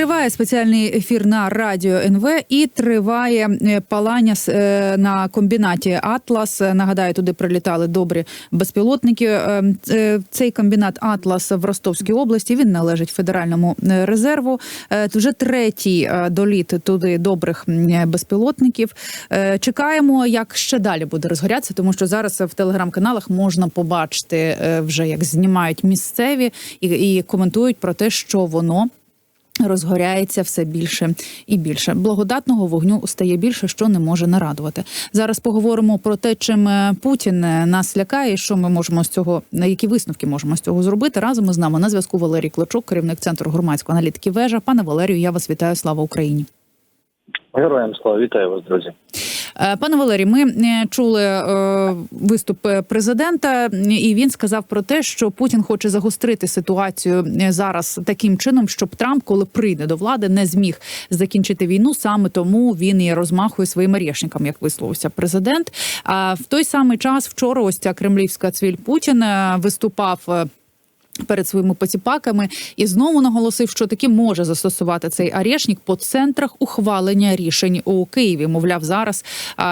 Триває спеціальний ефір на радіо НВ і триває е, палання е, на комбінаті Атлас. Нагадаю, туди прилітали добрі безпілотники. Е, Цей комбінат Атлас в Ростовській області. Він належить федеральному резерву. Вже третій доліт туди добрих безпілотників. Чекаємо, як ще далі буде розгорятися, тому що зараз в телеграм-каналах можна побачити вже як знімають місцеві і, і коментують про те, що воно розгоряється все більше і більше. Благодатного вогню стає більше, що не може нарадувати. Зараз поговоримо про те, чим е, Путін е, нас лякає, що ми можемо з цього, на які висновки можемо з цього зробити. Разом із нами на зв'язку Валерій Клочок, керівник центру громадської аналітики. Вежа. Пане Валерію, я вас вітаю. Слава Україні. Героям слава вітаю вас, друзі. Е, Пане Валерій, ми е, чули е, виступ президента, і він сказав про те, що Путін хоче загострити ситуацію зараз таким чином, щоб Трамп, коли прийде до влади, не зміг закінчити війну. Саме тому він і розмахує своїм орешником, як висловився президент. А в той самий час вчора ось ця кремлівська цвіль Путін виступав. Перед своїми поціпаками і знову наголосив, що таки може застосувати цей арешник по центрах ухвалення рішень у Києві. Мовляв, зараз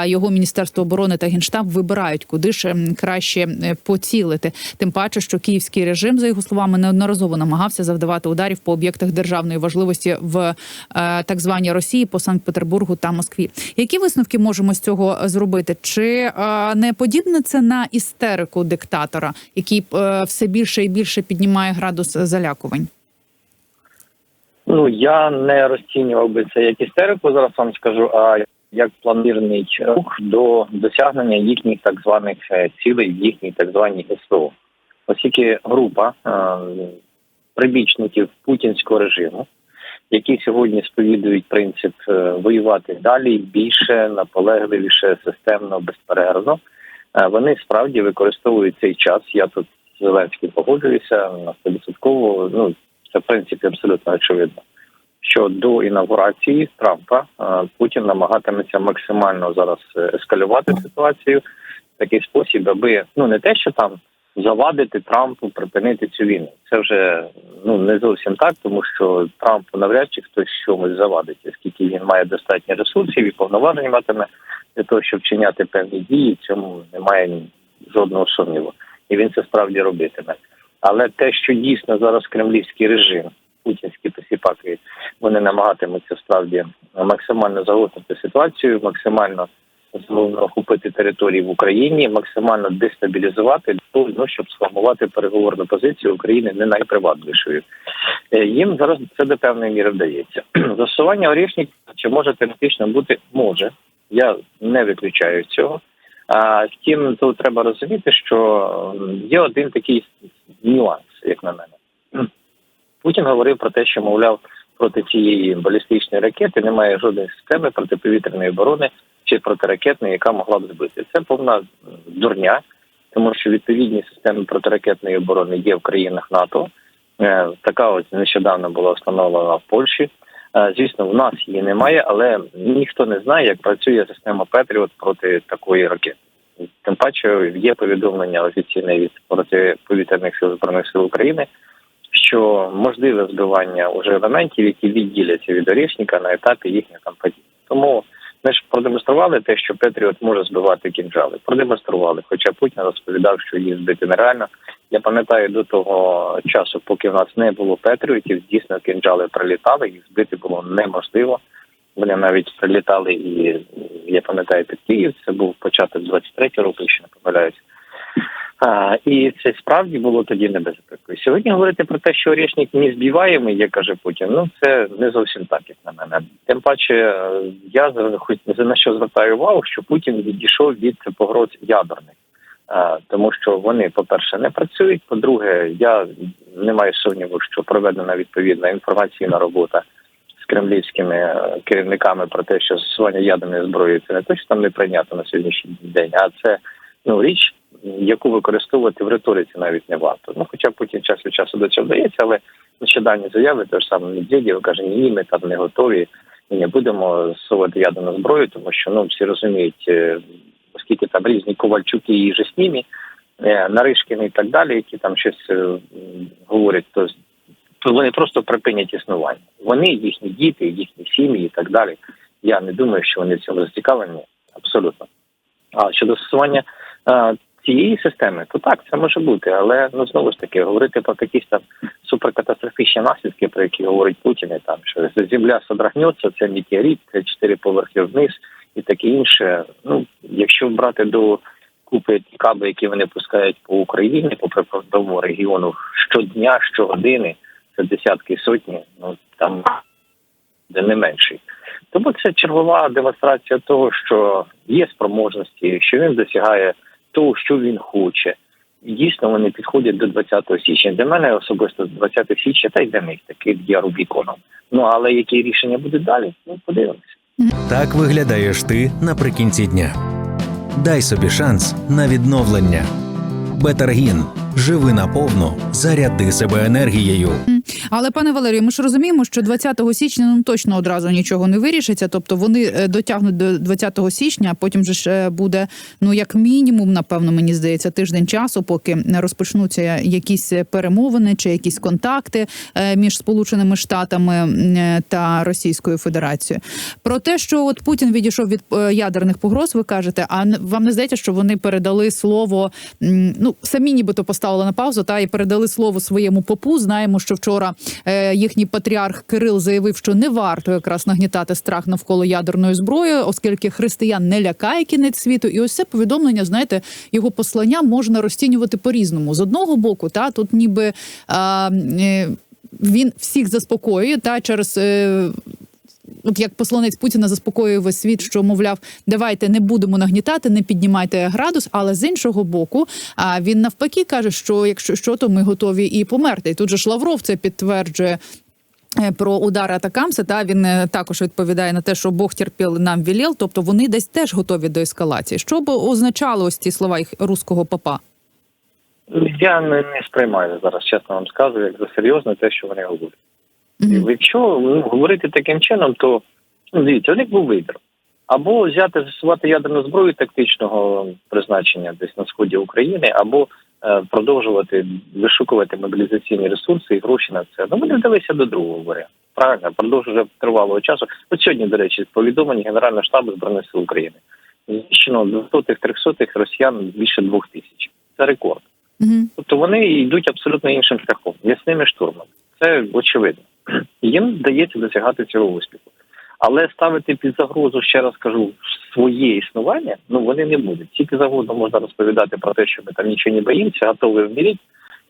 його міністерство оборони та генштаб вибирають, куди ж краще е, поцілити. Тим паче, що київський режим, за його словами, неодноразово намагався завдавати ударів по об'єктах державної важливості в е, так званій Росії по Санкт-Петербургу та Москві. Які висновки можемо з цього зробити? Чи е, не подібне це на істерику диктатора, який все більше і більше піднімає градус залякувань? Ну я не розцінював би це як істерику. Зараз вам скажу, а як планірний рух до досягнення їхніх так званих е, цілей, їхніх так звані СВО. Оскільки група е, прибічників путінського режиму, які сьогодні сповідують принцип е, воювати далі більше, наполегливіше, системно, безперервно. Вони справді використовують цей час. Я тут з Зеленським погоджуюся на 100%. Ну це в принципі абсолютно очевидно. Що до інаугурації Трампа е, Путін намагатиметься максимально зараз е, ескалювати ситуацію в такий спосіб, аби ну не те, що там завадити Трампу припинити цю війну. Це вже ну не зовсім так, тому що Трампу навряд чи хтось чомусь завадить, оскільки він має достатньо ресурсів і повноважень матиме для того, щоб вчиняти певні дії. Цьому немає жодного сумніву, і він це справді робитиме. Але те, що дійсно зараз кремлівський режим, путінські посіпаки, вони намагатимуться справді максимально загострити ситуацію, максимально охопити території в Україні, максимально дестабілізувати ну, щоб сформувати переговорну позицію України не найпривабливішою. Е, Їм зараз це до певної міри вдається. Застосування орішників чи може теоретично бути може. Я не виключаю цього. Втім, тут треба розуміти, що є один такий нюанс, як на мене. Путін говорив про те, що мовляв проти цієї балістичної ракети немає жодної системи протиповітряної оборони чи протиракетної, яка могла б збити. Це повна дурня, тому що відповідні системи протиракетної оборони є в країнах НАТО. Е, Така ось нещодавно була встановлена в Польщі. Е, Звісно, в нас її немає, але ніхто не знає, як працює система Петріот проти такої ракети. Тим паче є повідомлення офіційне від протиповітряних сил збройних сил України, що можливе збивання уже елементів, які відділяться від орішника на етапі їхньої кампанії. Тому ми ж продемонстрували те, що Петріот може збивати кінжали. Продемонстрували, хоча Путін розповідав, що їх збити нереально. Я пам'ятаю до того часу, поки в нас не було Петріотів, дійсно кінжали прилітали, їх збити було неможливо. Вони навіть прилітали і я пам'ятаю під Київ. Це був початок 23 року, якщо не помиляюсь. І це справді було тоді небезпекою. Сьогодні говорити про те, що Орішник не збиваємий, як каже Путін, ну це не зовсім так, як на мене. Тим паче, е, я хоч на що звертаю увагу, що Путін відійшов від погроз ядерних. Тому що вони, по-перше, не працюють. По-друге, я не маю сумніву, що проведена відповідна інформаційна робота з кремлівськими е, керівниками про те, що застосування ядерної зброї це не те, що там не прийнято на сьогоднішній день, а це ну річ, яку використовувати в риториці навіть не варто. Ну, хоча Путін час від часу до цього вдається, але нещодавні заяви, те ж саме Медведєв каже, ні, ми там не готові і не будемо зсувати ядерну зброю, тому що ну всі розуміють, е, оскільки там різні Ковальчуки і Жеснімі, е, Наришкін і так далі, які там щось е, говорять, то, вони просто припинять існування. Вони, їхні діти, їхні сім'ї і так далі. Я не думаю, що вони в цьому зацікавлені абсолютно. А щодо стосування цієї системи, то так, це може бути, але ну знову ж таки говорити про якісь там суперкатастрофічні наслідки, про які говорить Путін, і там що земля содрагнеться, це метеорит, це чотири поверхи вниз і таке інше. Ну, якщо брати до купи каби, які вони пускають по Україні, по прикордонному регіону щодня, щогодини, це десятки сотні, ну там де не менший. Тому це чергова демонстрація того, що є спроможності, що він досягає того, що він хоче. Дійсно вони підходять до 20 січня. Для мене особисто 20 січня та й для них такий є Рубіконом. Ну але які рішення будуть далі? Ну подивимося. Так виглядаєш ти наприкінці дня. Дай собі шанс на відновлення. Бетаргін. Живи наповну, заряди себе енергією. Але пане Валерію, ми ж розуміємо, що 20 січня ну точно одразу нічого не вирішиться. Тобто вони е, дотягнуть до 20 січня, а потім же ж е, буде ну як мінімум, напевно, мені здається, тиждень часу, поки розпочнуться якісь перемовини чи якісь контакти е, між Сполученими Штатами та Російською Федерацією. Про те, що от Путін відійшов від ядерних погроз, ви кажете, а вам не здається, що вони передали слово? Ну самі нібито поставили на паузу, та і передали слово своєму попу. Знаємо, що вчора е, їхній патріарх Кирил заявив, що не варто якраз нагнітати страх навколо ядерної зброї, оскільки християн не лякає кінець світу. І ось це повідомлення, знаєте, його послання можна розцінювати по-різному. З одного боку, та тут ніби а, е, він всіх заспокоює та через. От як посланець Путіна заспокоює весь світ, що мовляв, давайте не будемо нагнітати, не піднімайте градус. Але з іншого боку, а він навпаки каже, що якщо що, то ми готові і померти. І тут же ж Лавров це підтверджує. е, Про удар атакамса, та він е, також відповідає на те, що Бог терпіл нам вілєл, тобто вони десь теж готові до ескалації. Що б означало ось ці слова їх руського папа? Я не, не сприймаю зараз, чесно вам скажу, як за серйозно те, що вони говорять. Мгм. Якщо ну, говорити таким чином, то ну, дивіться, у них був вибір. Або взяти застосувати ядерну зброю тактичного призначення десь на сході України, або е, продовжувати вишукувати мобілізаційні ресурси і гроші на це. Ну вони вдалися до другого варіанту. Правильно, впродовж вже тривалого часу. От сьогодні, до речі, повідомлення Генерального штабу збройних сил України. Знищено 200-300 росіян більше двох тисяч. Це рекорд. Угу. Тобто вони йдуть абсолютно іншим шляхом, ясними штурмами. Це очевидно. Їм вдається досягати цього успіху. Але ставити під загрозу, ще раз кажу, своє існування, ну вони не будуть. Тільки завгодно можна розповідати про те, що ми там нічого не боїмося, готові вміріть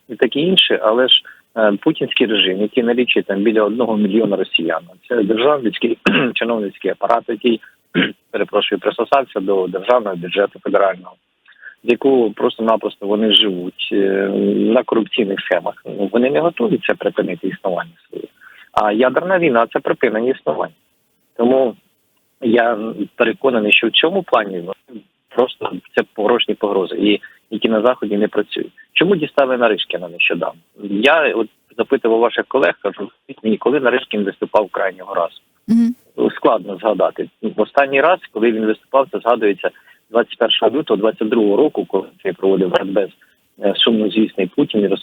і таке інше. Але ж е, путінський режим, який налічує там біля одного мільйона росіян, це державницький чиновницький апарат, який перепрошую, присосався до державного бюджету федерального з якого просто-напросто вони живуть е, на корупційних схемах. Вони не готові це припинити існування своє. А ядерна війна це припинення існування. Тому я переконаний, що в цьому плані ну, просто це погрошні погрози, і які на заході не працюють. Чому дістали Наришкіна нещодавно? Я от запитував ваших колег, кажу, мені, коли Наришкін виступав крайнього разу Угу. складно згадати. В останній раз, коли він виступав, це згадується 21 лютого 22 року, коли це проводив Радбез сумнозвісний Путін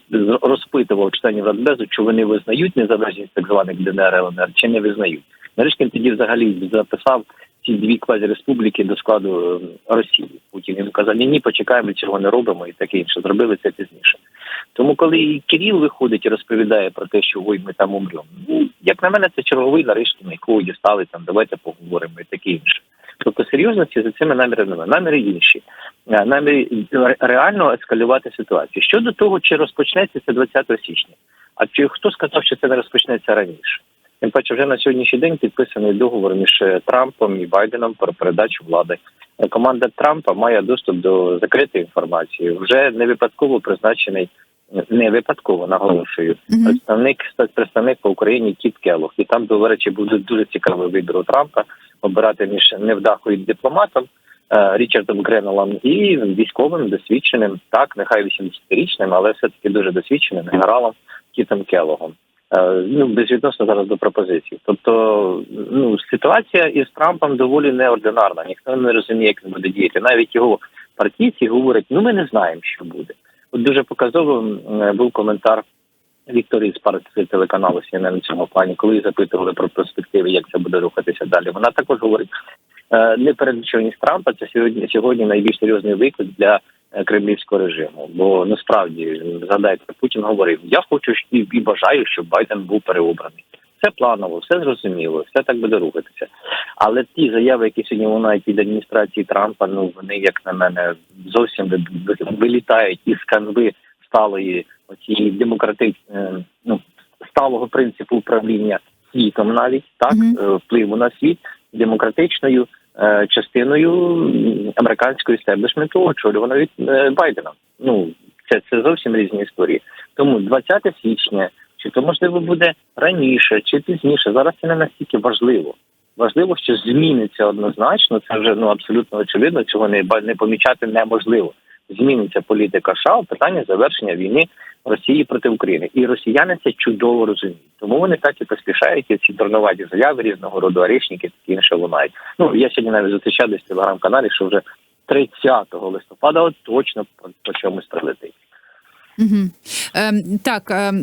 розпитував членів Радбезу, чи вони визнають незалежність так званих ДНР ЛНР, чи не визнають. Нарешті тоді взагалі записав ці дві квазіреспубліки до складу е, Росії. Путін йому казав, ні, ні, почекаємо, цього не робимо і таке інше. Зробили це пізніше. Тому, коли Кирил виходить і розповідає про те, що ой, ми там умремо, ну як на мене, це черговий Наришкін, якого дістали там, давайте поговоримо і таке інше. Тобто серйозності за цими намірами немає. Наміри інші. Е, Наміри реально ескалювати ситуацію. Щодо того, чи розпочнеться це 20 січня, а чи хто сказав, що це не розпочнеться раніше? Тим паче, вже на сьогоднішній день підписаний договор між е, Трампом і Байденом про передачу влади. Е, Команда Трампа має доступ до закритої інформації. Вже не випадково призначений, не випадково наголошую, представник представник по Україні Кіт Келлог. І там, до речі, буде дуже цікавий вибір у Трампа обирати між невдахою дипломатом е, Річардом Гренелом і військовим досвідченим, так нехай 80-річним, але все таки дуже досвідченим генералом Кітом Келлогом. Е, Ну, безвідносно зараз до пропозицій. Тобто, ну ситуація із Трампом доволі неординарна. Ніхто не розуміє, як він буде діяти. Навіть його партійці говорять: ну ми не знаємо, що буде. От дуже показовим е, був коментар Вікторії з партії телеканалу CNN в цьому плані, коли запитували про перспективи, як це буде рухатися далі. Вона також говорить: е, непередбаченість Трампа це сьогодні сьогодні найбільш серйозний виклик для е, кремлівського режиму. Бо насправді згадайте, Путін говорив: я хочу і, бажаю, щоб Байден був переобраний. Все планово, все зрозуміло, все так буде рухатися. Але ті заяви, які сьогодні лунають від адміністрації Трампа, ну вони, як на мене, зовсім ви- ви- вилітають із канви сталої оцієї демократичної ну сталого принципу управління світом, навіть так е, впливу на світ демократичною е, частиною американського істеблішменту, очолювано від е, Байдена. Ну це, це зовсім різні історії. Тому 20 січня, чи то можливо буде раніше, чи пізніше. Зараз це не настільки важливо. Важливо, що зміниться однозначно. Це вже ну абсолютно очевидно. Цього не не помічати неможливо. Зміниться політика США у питанні завершення війни Росії проти України, і росіяни це чудово розуміють. Тому вони так і поспішають і ці дурнуваті заяви різного роду арішники такі інше лунають. Ну я сьогодні навіть зустрічав десь в телеграм-каналі, що вже 30 листопада точно по чомусь прилетить. Угу. Е, так, е,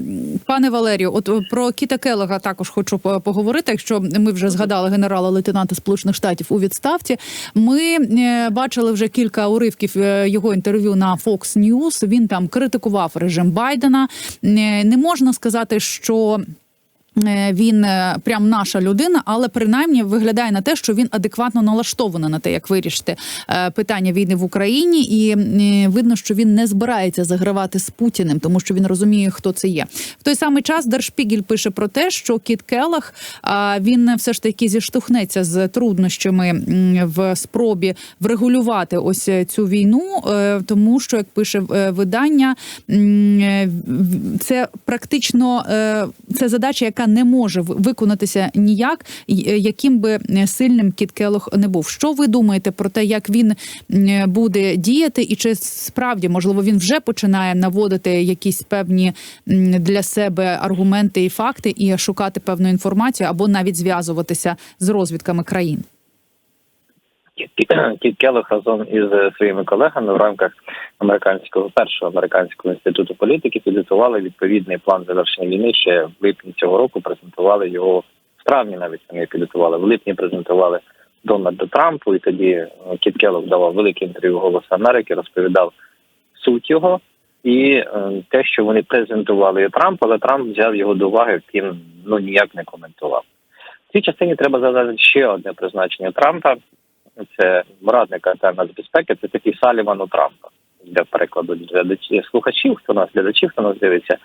пане Валерію, от е, про Кіта Келега також хочу по- поговорити. Якщо ми вже згадали генерала лейтенанта Сполучених Штатів у відставці, ми е, бачили вже кілька уривків е, його інтерв'ю на Fox News. Він там критикував режим Байдена. Не можна сказати, що. Е, Він е, прям наша людина, але принаймні виглядає на те, що він адекватно налаштований на те, як вирішити е, питання війни в Україні, і видно, що він не збирається загравати з Путіним, тому що він розуміє, хто це є. В той самий час Дершпігель пише про те, що Кіт Келах він все ж таки зіштовхнеться з труднощами в спробі врегулювати ось цю війну, тому що як пише видання, це практично це задача, яка не може виконатися ніяк, е, яким би е, сильним Кіт Келох не був. Що ви думаєте про те, як він буде діяти, і чи справді можливо він вже починає наводити якісь певні для себе аргументи і факти і шукати певну інформацію або навіть зв'язуватися з розвідками країн? Кіт- Келлог разом із е, своїми колегами в рамках американського першого американського інституту політики підготували відповідний план завершення війни ще в липні цього року. Презентували його в травні, навіть вони підготували в липні. Презентували Дональду Трампу, і тоді е, Кіт Келлог давав велике інтерв'ю «Голосу Америки, розповідав суть його і е, те, що вони презентували Трампу, але Трамп взяв його до уваги, втім ну ніяк не коментував. В цій частині треба задати ще одне призначення Трампа це радника та нацбезпеки, це такий Саліван у Трампа для перекладу глядачів слухачів, хто нас глядачів, хто нас дивиться.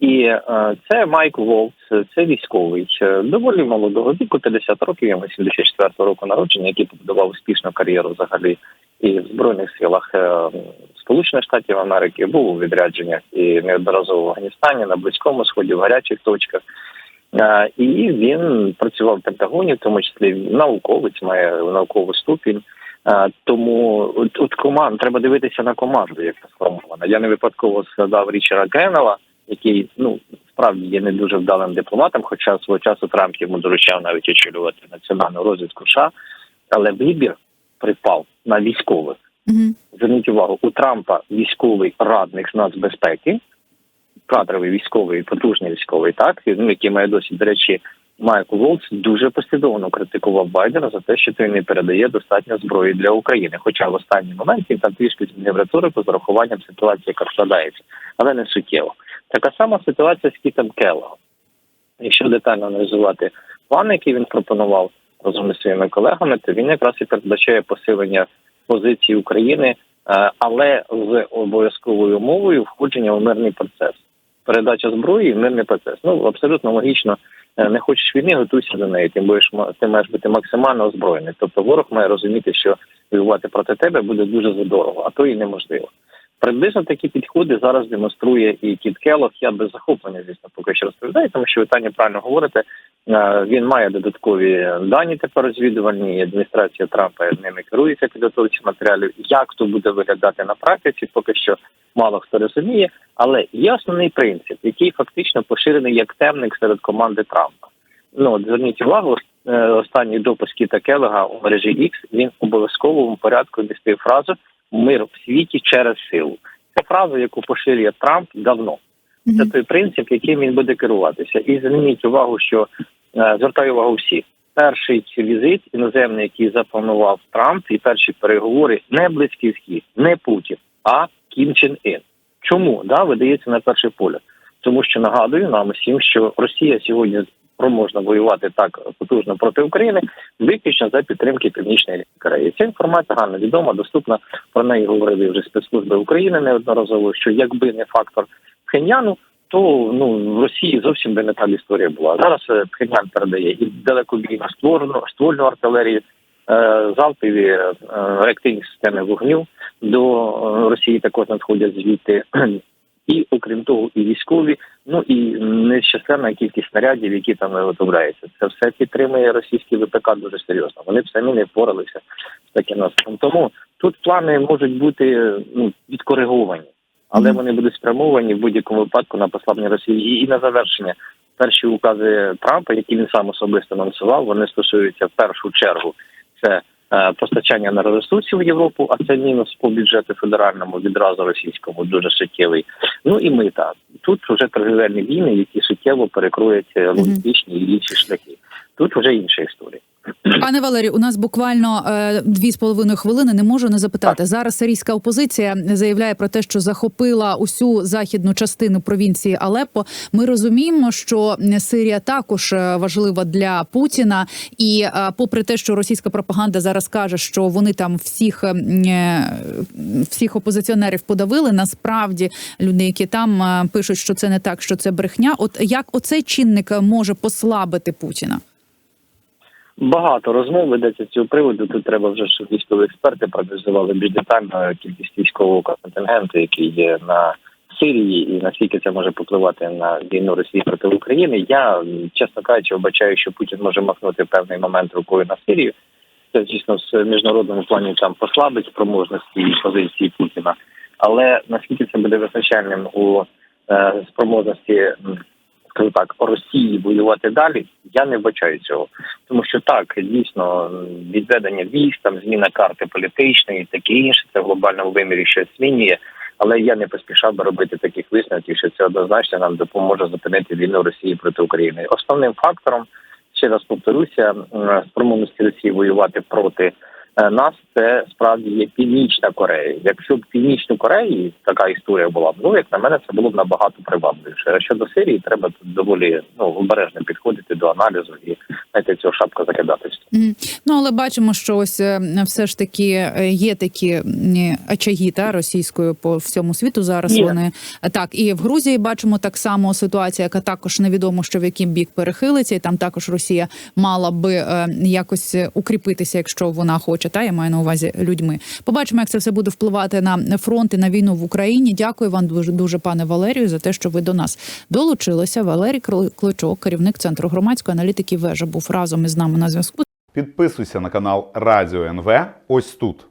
І е, це Майк Волц, це військовий е, доволі молодого віку, 50 років, йому 74 року народження, який побудував успішну кар'єру взагалі і в збройних силах е, Сполучених Штатів Америки, був у відрядженнях і неодноразово в Афганістані, на близькому сході, в гарячих точках. І він працював в Пентагоні, в тому числі науковець, має науковий ступінь. Тому от команд треба дивитися на команду, яка сформована. Я не випадково згадав Річера Геннела, який ну справді є не дуже вдалим дипломатом, хоча свого часу Трамп йому доручав навіть очолювати національну розвідку США, але вибір припав на військових. Угу. Зверніть увагу, у Трампа військовий радник з нацбезпеки, кадровий військовий, потужний військовий, так ну, який має досвід. До речі, Майкл Волц дуже послідовно критикував Байдена за те, що той не передає достатньо зброї для України. Хоча в останній момент він там трішки змінив риторику з урахуванням ситуації, яка складається, але не суттєво. Така сама ситуація з Кітом Келлогом. Якщо детально аналізувати план, який він пропонував разом із своїми колегами, то він якраз і передбачає посилення позиції України, е, але з обов'язковою умовою входження у мирний процес. Передача зброї, і мирний процес. Ну абсолютно логічно. Е, Не хочеш війни, готуйся до неї. Тим будеш ти маєш бути максимально озброєний. Тобто ворог має розуміти, що воювати проти тебе буде дуже задорого, а то і неможливо. Приблизно такі підходи зараз демонструє і Кіт Келлог. Я без захоплення, звісно, поки що розповідаю, тому що ви Таня правильно говорите. Е, Він має додаткові дані тепер розвідувальні. і Адміністрація Трампа ними керується підготовці матеріалів. Як то буде виглядати на практиці, поки що мало хто розуміє. Але є основний принцип, який фактично поширений як темник серед команди Трампа. Ну от зверніть увагу, е, останній допуск Кіта Келлога у мережі X, він в обов'язковому порядку містив фразу мир в світі через силу. Це фраза, яку поширює Трамп давно. Це той принцип, яким він буде керуватися. І зверніть увагу, що звертаю увагу всіх. Перший візит іноземний, який запланував Трамп, і перші переговори не близький схід, не Путін, а Кім Чен Ін. Чому да видається на перше поле? Тому що нагадую нам усім, що Росія сьогодні спроможна воювати так потужно проти України, виключно за підтримки Північної Кореї. Ця інформація гарно відома, доступна. Про неї говорили вже спецслужби України неодноразово. Що якби не фактор Пхеньяну, то ну в Росії зовсім би не та історія була. Зараз е, Пхеньян передає і далекобійну створену ствольну артилерію, е, залпові е, реактивні системи вогню до Росії також надходять звідти. І окрім того, і військові, ну і нещасленна кількість снарядів, які там виготовляються. Це все підтримує російський ВПК дуже серйозно. Вони б самі не впоралися з таким наступом. Тому тут плани можуть бути ну відкориговані, але вони будуть спрямовані в будь-якому випадку на послаблення Росії. І- на завершення перші укази Трампа, які він сам особисто анонсував, вони стосуються в першу чергу це е, постачання енергоресурсів в Європу, а це мінус по бюджету федеральному відразу російському дуже суттєвий. Ну і мита тут вже торгівельні війни, які суттєво перекроють е, логістичні і інші шляхи. Тут вже інша історія. Пане Валерію, у нас буквально е, дві з половиною хвилини. Не можу не запитати. Зараз сирійська опозиція заявляє про те, що захопила усю західну частину провінції Алеппо. Ми розуміємо, що Сирія також е, важлива для Путіна, і е, попри те, що російська пропаганда зараз каже, що вони там всіх всіх опозиціонерів подавили. Насправді люди, які там пишуть, що це не так, що це брехня. От як оцей чинник може послабити Путіна? Багато розмов ведеться цього приводу. Тут треба вже щоб військові експерти проаналізували більш детально кількість військового контингенту, який є на Сирії, і наскільки це може впливати на війну Росії проти України. Я чесно кажучи, вбачаю, що Путін може махнути певний момент рукою на Сирію. Це звісно в міжнародному плані там послабить спроможності і позиції Путіна. Але наскільки це буде визначальним у е, спроможності скажу так Росії воювати далі, я не вбачаю цього. Тому що так дійсно відведення військ, там зміна карти політичної, таке інше, це в глобальному вимірі щось змінює. Але я не поспішав би робити таких висновків, що це однозначно нам допоможе зупинити війну Росії проти України. Основним фактором ще раз повторюся, спроможності Росії воювати проти нас, це справді є Північна Корея. Якщо б в Північній Кореї така історія була б, ну як на мене, це було б набагато привабливіше. А щодо Сирії, треба тут доволі ну обережно підходити до аналізу і знаєте, цього шапка закидатись. Мгм. Ну але бачимо, що ось е, все ж таки е, є такі м, очаги та російською по всьому світу. Зараз Є. вони Е, так і в Грузії бачимо так само ситуація, яка також невідомо, що в який бік перехилиться, і там також Росія мала би е, якось е, укріпитися, якщо вона хоче. Та я маю на увазі людьми. Побачимо, як це все буде впливати на фронт і на війну в Україні. Дякую вам дуже дуже, пане Валерію, за те, що ви до нас долучилися. Валерій Кли- Кличок, керівник центру громадської аналітики. Вежа був разом із нами на зв'язку. Підписуйся на канал Радіо НВ ось тут.